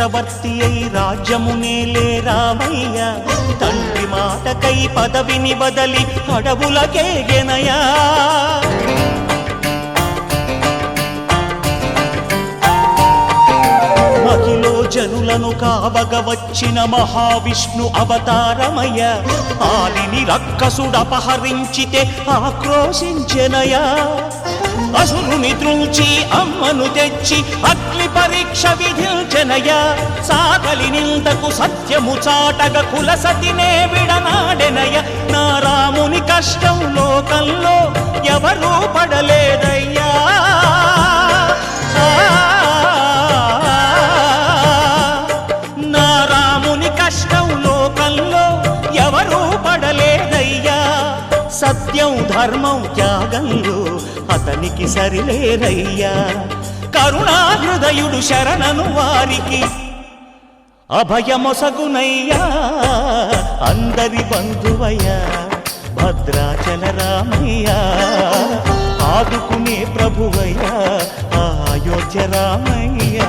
చక్రవర్తి అయి రాజ్యమునేలే రామయ్య. తండ్రి మాటకై పదవిని బదలి అడవులకేగెనయా మహిలో జనులను కావగ వచ్చిన మహావిష్ణు అవతారమయ్య. ఆలిని రక్కసుడపహరించితే ఆక్రోశించెనయా అసురుని త్రుంచి అమ్మను తెచ్చి అగ్ని పరీక్ష విధించనయ సాగలి నిందకు సత్యము చాటగ కుల సతినే విడనాడెనయ నా రాముని కష్టం లోకంలో ఎవరూ పడలేదయ్యా. నా రాముని కష్టం లోకంలో ఎవరూ పడలేదయ్యా. సత్యం ధర్మం త్యాగంలో అతనికి సరిలేరయ్యా కరుణా హృదయుడు శరణను వారికి అభయమొసగునయ్యా. అందరి బంధువయ్యా భద్రాచల రామయ్యా. ఆదుకునే ప్రభువయ్యా అయోధ్య రామయ్యా.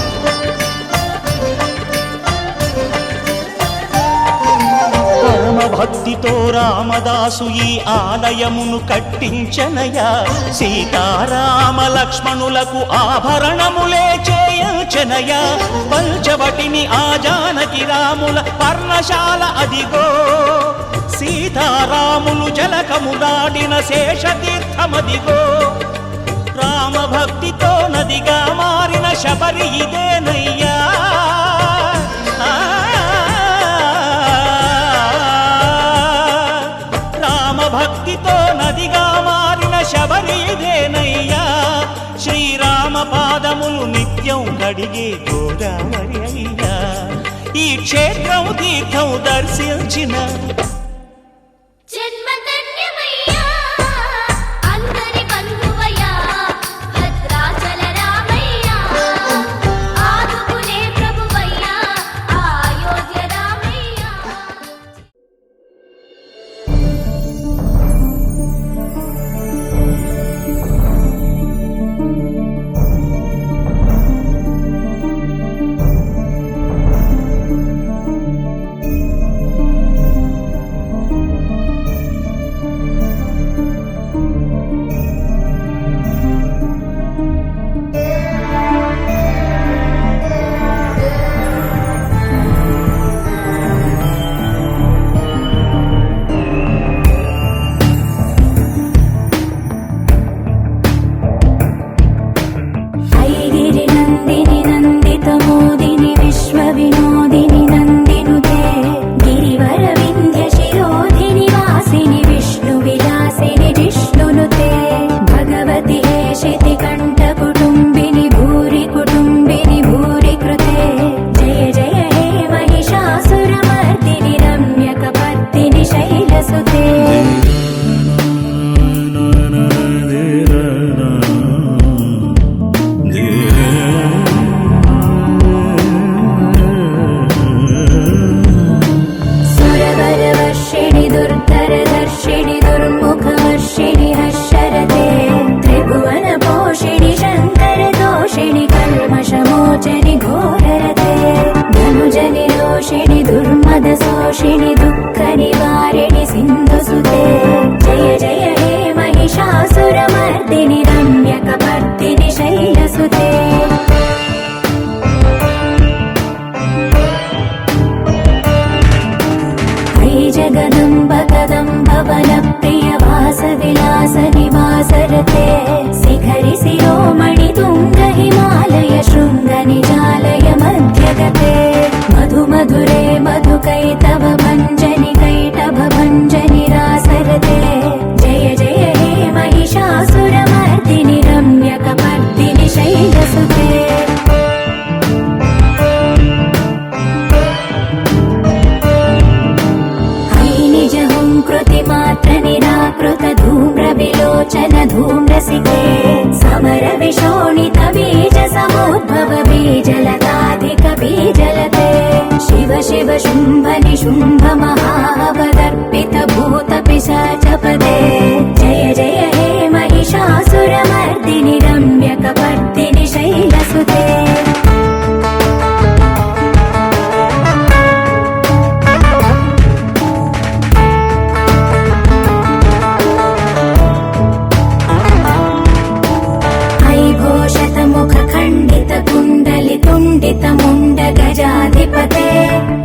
భక్తితో రామదాసు ఈ ఆలయమును కట్టించనయా. సీతారామ లక్ష్మణులకు ఆభరణములే చేయించనయా. పంచవటిని ఆ జానకి రాముల పర్ణశాల అదిగో. సీతారాములు జలకము దాటిన శేషతీర్థమదిగో. రామభక్తితో నదిగా మారిన శబరి ఇదేనయ్యా. భక్తితో నదిగా మారిన శబరి ఇదేనయ్యా శ్రీరామ పాదములు నిత్యం కడిగే గోదావరి అయ్యా. ఈ క్షేత్రం తీర్థం దర్శించిన कैलासनिवासरते गजाधिपते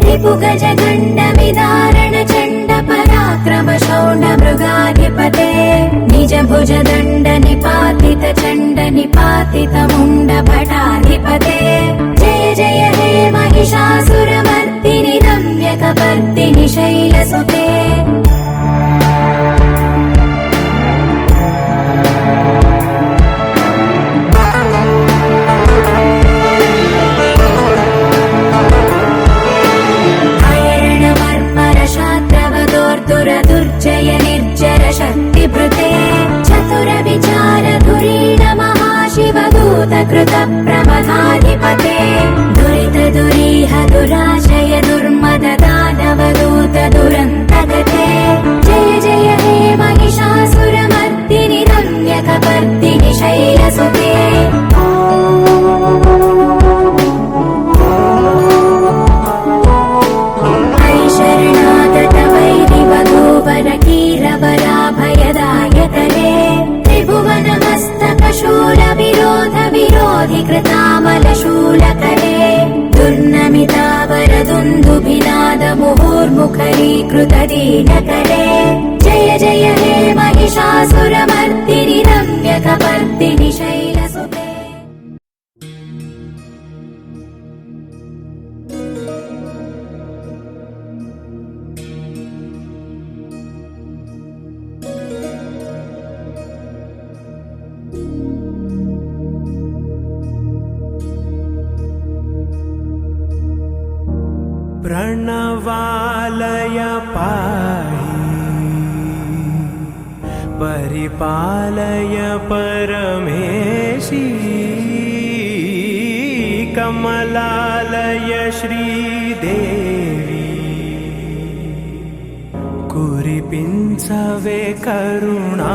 रिपुगजगण्ड विदारण चण्ड पराक्रम शौण्ड मृगाधिपते निज भुज दण्ड निपातित चण्ड निपाति कृतम् दुर्मुखरीकृतदीनकरे जय जय हे महिषासुरमर्दिनि रम्यकमर्दिनि शै पालय परमेशी कमलालय श्रीदेवी कुरिपिञ्चवे करुणा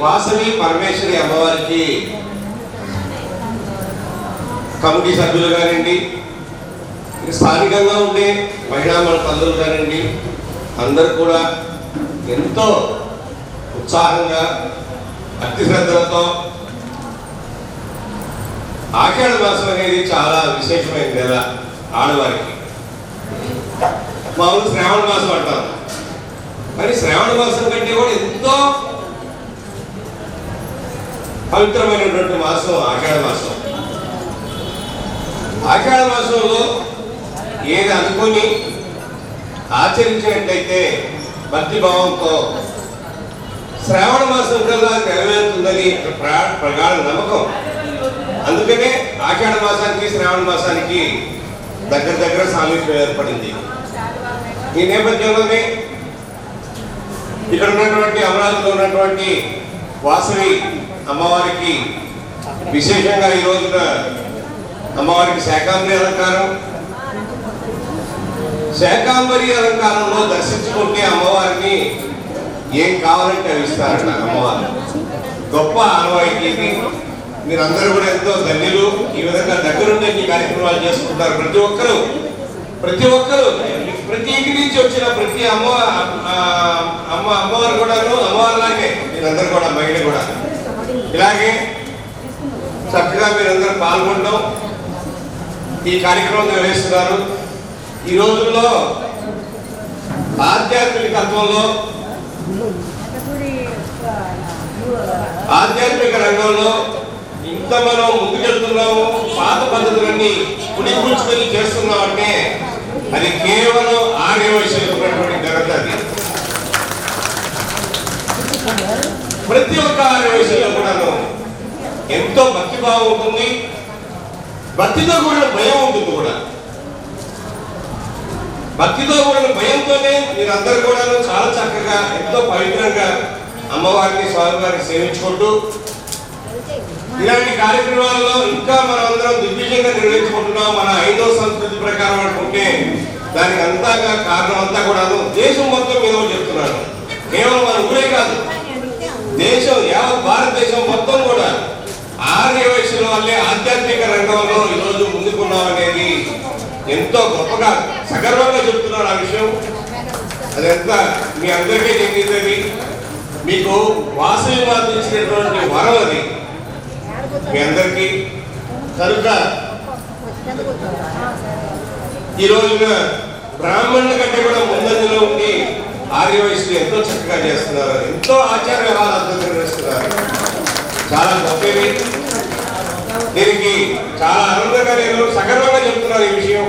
వాసవి పరమేశ్వరి అమ్మవారికి కమిటీ సభ్యులు కానివ్వండి స్థానికంగా ఉండే మహిళా మన తల్లులు కానివ్వండి అందరూ కూడా ఎంతో ఉత్సాహంగా భక్తి శ్రద్ధలతో ఆషాఢ మాసం అనేది చాలా విశేషమైన నెల ఆడవారికి. మామూలు శ్రావణ మాసం అంటారు. మరి శ్రావణ మాసం కంటే కూడా ఎంతో పవిత్రమైనటువంటి మాసం ఆషాఢ మాసం. ఆషాఢ మాసంలో ఏది అనుకుని ఆచరించినట్టయితే భక్తి భావంతో శ్రావణ మాసం కల్లా నెరవేరుతుందని ప్ర- ప్రగాఢ నమ్మకం. అందుకనే ఆషాఢ మాసానికి శ్రావణ మాసానికి దగ్గర దగ్గర సామీప్యం ఏర్పడింది. ఈ నేపథ్యంలోనే ఇక్కడ ఉన్నటువంటి అమరావతిలో ఉన్నటువంటి వాసవి అమ్మవారికి విశేషంగా ఈ రోజున అమ్మవారికి శాకాంబరి అలంకారం. శాకాంబరి అలంకారంలో దర్శించుకుంటే అమ్మవారిని ఏం కావాలంటే అవి ఇస్తారట అమ్మవారు. గొప్ప ఆనవాయితీ మీరందరూ కూడా ఎంతో ధన్యులు. ఈ విధంగా దగ్గరుండి ఈ కార్యక్రమాలు చేసుకుంటారు. ప్రతి ఒక్కరూ ప్రతి ఒక్కరు ప్రతి ఇంటి నుంచి వచ్చిన ప్రతి అమ్మ అమ్మ అమ్మవారు కూడాను అమ్మవారిలాగే మీరందరూ కూడా మహిళ కూడా. ఇలాగే చక్కగా మీరందరూ పాల్గొనడం ఈ కార్యక్రమం నిర్వహిస్తున్నారు ఈ రోజుల్లో ఆధ్యాత్మికత్వంలో ఆధ్యాత్మిక రంగంలో ఇంత మనం ముందుకెళ్తున్నాము పాత పద్ధతులన్నీ పుడిపుచ్చుకొని చేస్తున్నాం అంటే అది కేవలం ఆర్య వయసులో ఉన్నటువంటి ఘనత అది ప్రతి ఒక్క ఆర్య వయసులో కూడాను ఎంతో భక్తి భావం ఉంటుంది భక్తితో కూడిన భయం ఉంటుంది కూడా. భక్తితో కూడిన భయంతోనే మీరందరూ కూడా చాలా చక్కగా ఎంతో పవిత్రంగా అమ్మవారిని స్వామివారిని సేవించుకుంటూ ఇలాంటి కార్యక్రమాల్లో ఇంకా మనం అందరం దిగ్విజయంగా నిర్వహించుకుంటున్నాం. మన ఐదో సంస్కృతి ప్రకారం అనుకుంటే దానికి అంతాగా కారణం అంతా కూడాను దేశం మొత్తం మీద చెప్తున్నాను కేవలం మన ఊరే కాదు దేశం యావత్ భారతదేశం మొత్తం కూడా ఆర్య వయసుల వల్లే ఆధ్యాత్మిక రంగంలో ఈరోజు ముందుకున్నాం అనేది ఎంతో గొప్పగా సగర్వంగా చెప్తున్నారు ఆ విషయం. అదంతా మీ అందరికీ చెందిందని మీకు వాసవి మాత వరం అది. మీ అందరికీ. కనుక ఈ రోజున బ్రాహ్మణుల కంటే కూడా ముందంజలో ఉండి ఆర్య వయసులు ఎంతో చక్కగా చేస్తున్నారు. ఎంతో ఆచార వ్యవహారాలు నిర్వహిస్తున్నారు చాలా గొప్పవి. దీనికి చాలా ఆనందంగా నేను సగర్వంగా చెప్తున్నాను ఈ విషయం.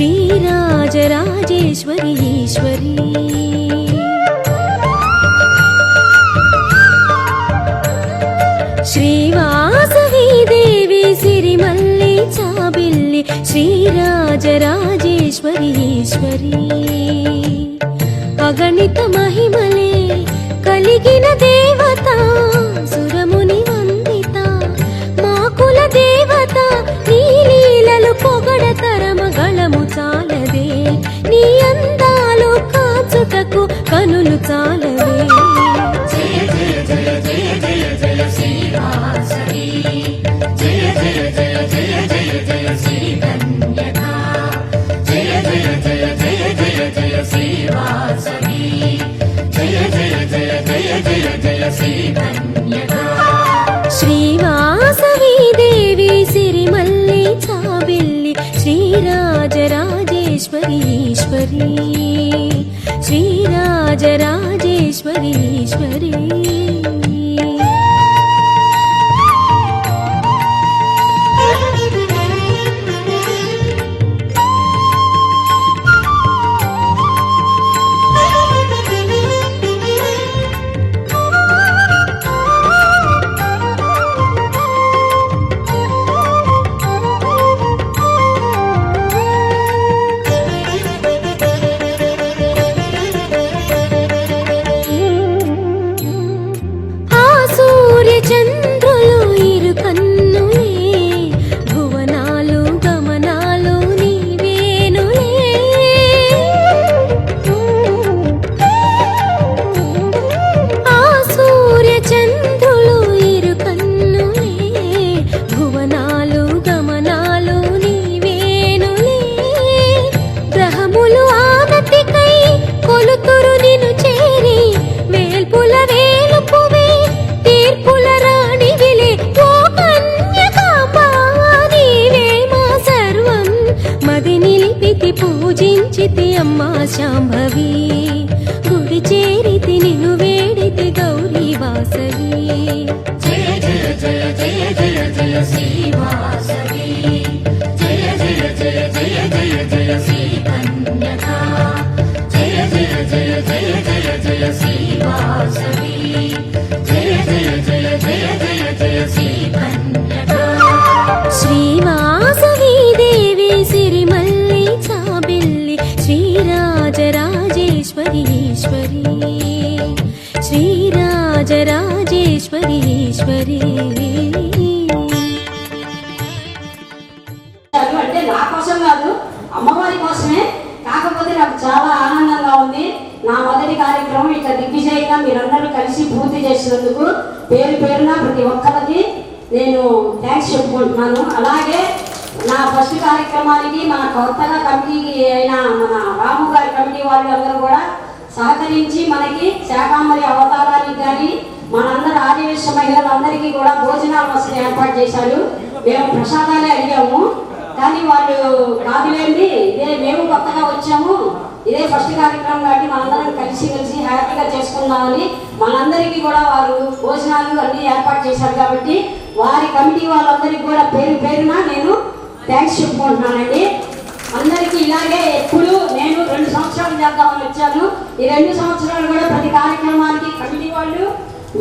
శ్రీరాజరాజేశ్వరి ఈశ్వరి. శ్రీవాసవి దేవి సిరిమల్లి చాబిల్లి శ్రీరాజరాజేశ్వరి ఈశ్వరి. అగణిత మహిమలే కలిగిన దేవత నీ అందాలు కాచుటకు కనులు చాలవే. శ్రీరాజరాజేశ్వరి శ్రీవాసవి దేవి సిరిమల్లి చాబిల్లి శ్రీరాజరాజేశ్వరి ఈశ్వరి శ్రీరాజరాజేశ్వరి ఈశ్వరి కలిసి పూర్తి చేసినందుకు పేరు పేరున ప్రతి ఒక్కరికి నేను థ్యాంక్స్ చెప్పుకుంటున్నాను. అలాగే నా ఫస్ట్ కార్యక్రమానికి మన కొత్తగా కమిటీకి అయిన మన రాము గారి కమిటీ వాళ్ళు అందరూ కూడా సహకరించి మనకి శాకాంబరి అవతారానికి కానీ మనందరూ ఆదివేశ మహిళలందరికీ కూడా భోజనాల వసతి ఏర్పాటు చేశారు. మేము ప్రసాదాలే అడిగాము. కానీ వాళ్ళు కాదులేండి ఇదే మేము కొత్తగా వచ్చాము. ఇదే ఫస్ట్ కార్యక్రమం కాబట్టి మనందరం కలిసి కలిసి హ్యాపీగా చేసుకుందామని మనందరికీ కూడా వారు భోజనాలు అన్ని ఏర్పాటు చేశారు కాబట్టి వారి కమిటీ వాళ్ళందరికీ కూడా పేరు పేరున నేను థ్యాంక్స్ చెప్పుకుంటున్నానండి. అందరికీ ఇలాగే ఎప్పుడు నేను రెండు సంవత్సరాలు చేద్దామని వచ్చాను. ఈ రెండు సంవత్సరాలు కూడా ప్రతి కార్యక్రమానికి కమిటీ వాళ్ళు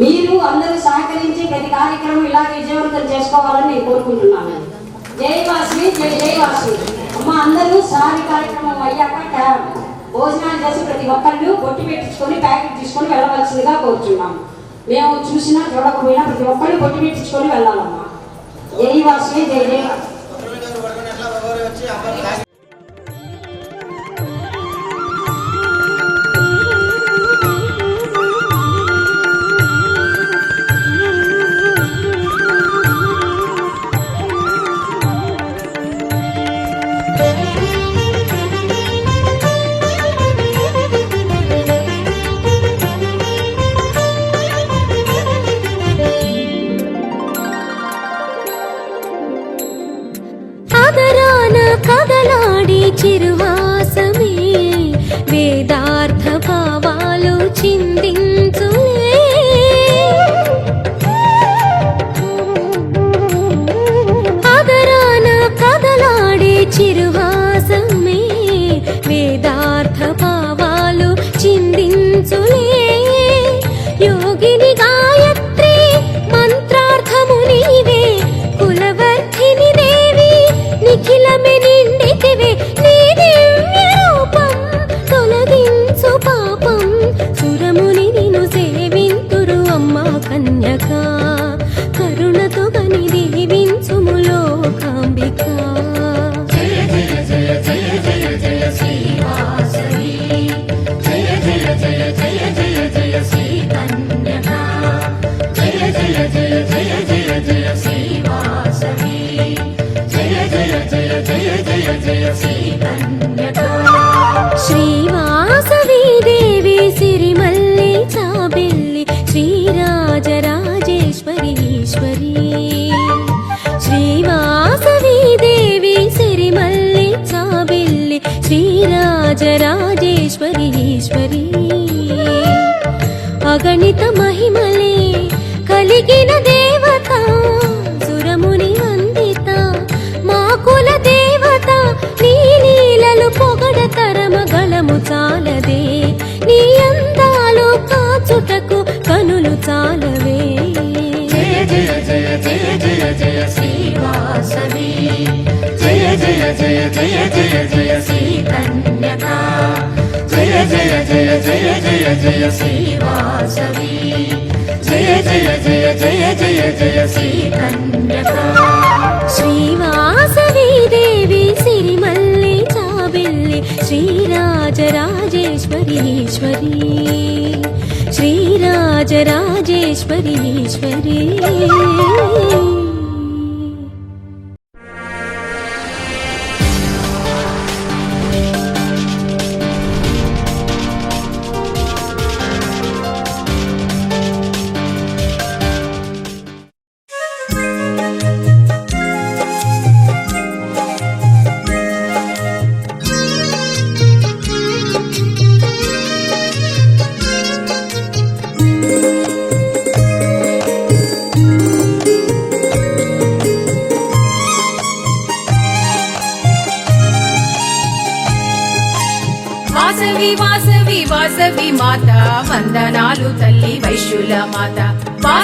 మీరు అందరూ సహకరించి ప్రతి కార్యక్రమం ఇలాగే విజయవంతం చేసుకోవాలని నేను కోరుకుంటున్నాను. జై వాసి జై జై వాసి. అమ్మ అందరూ సారి కార్యక్రమం అయ్యాక ట- భోజనాలు చేసి ప్రతి ఒక్కళ్ళు బొట్టి పెట్టించుకొని ప్యాకెట్ తీసుకొని వెళ్ళవలసిందిగా కోరుచున్నాం. మేము చూసినా చూడకపోయినా ప్రతి ఒక్కళ్ళు బొట్టి పెట్టించుకొని వెళ్ళాలమ్మా. జై వాసి జై జై దేవి గాయత్రి మంత్రార్థము నీవే శ్రీరాజరాజేశ్వరి ఈశ్వరి. అగణిత మహిమ జయ జయ జయ జయ జయ జయ శ్రీ కన్యకా జయ జయ జయ జయ జయ జయ శ్రీవాసవి జయ జయ జయ జయ జయ జయ శ్రీ కన్యకా శ్రీవాసవి దేవి సిరిమల్లి చాబెల్లి శ్రీరాజరాజేశ్వరీశ్వరి ఈశ్వరి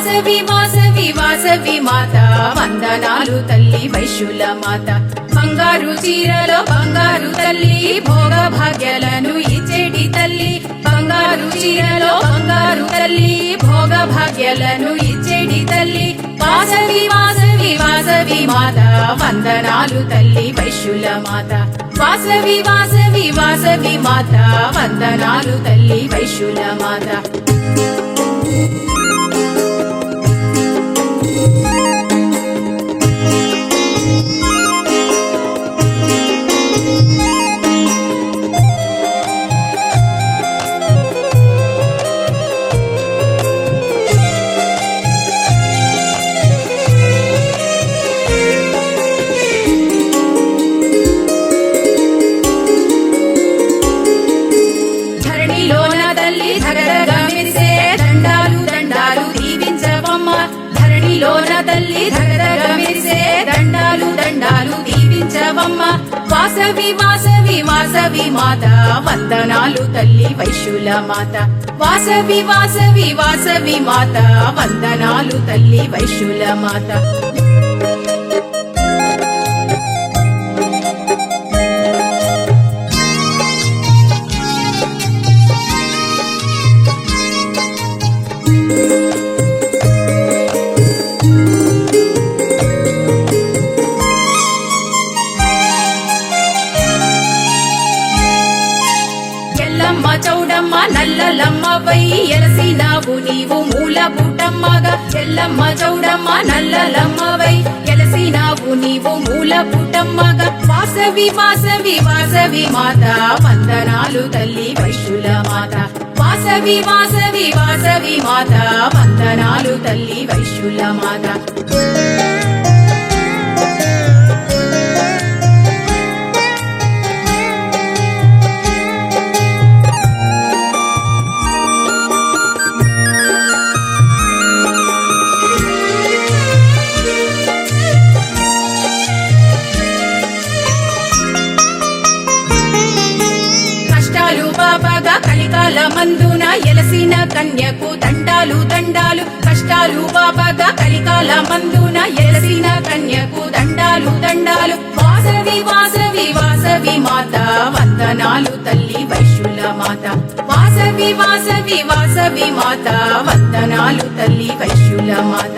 వాసవి వాసవి వాసవి మాత. వందనాలు తల్లి వైశ్యుల మాత. బంగారు చీరలో బంగారు తల్లి భోగ భాగ్యాలను ఇచ్చేటి తల్లి. బంగారు చీరలో బంగారు తల్లి భోగ భాగ్యాలను ఇచ్చేటి తల్లి. వాసవి వాసవి వాసవి మాత. వందనాలు తల్లి వైశ్యుల మాత. వాసవి వాసవి వాసవి మాత. వందనాలు తల్లి వైశ్యుల మాత. వాసవి వాసవి వాసవి మాత వందనాలు తల్లి వైశ్యుల మాత. వాసవి వాసవి వాసవి మాత వందనాలు తల్లి వైశ్యుల మాత. నల్లలమ్మ వై ఎలసినావు నీవు మూల పుటమ్మగా ఎల్లమ్మ చౌడమ్మ నల్లలమ్మవై ఎలసినావు నీవు మూల పుటమ్మగా వాసవి వాసవి వాసవి మాత వందనాలు తల్లి వైశ్యుల మాత. వాసవి వాసవి వాసవి మాత వందనాలు తల్లి వైశ్యుల మాత. కలికాల మందున ఎలసిన కన్యకు దండాలు దండాలు కష్టాలు బాబాగా కలికాల మందున ఎలసిన కన్యకు దండాలు దండాలు. వాసవి వాసవి వాసవి మాత వందనాలు తల్లి వైశ్యుల మాత. వాసవి వాసవి వాసవి మాత వందనాలు తల్లి వైశ్యుల మాత.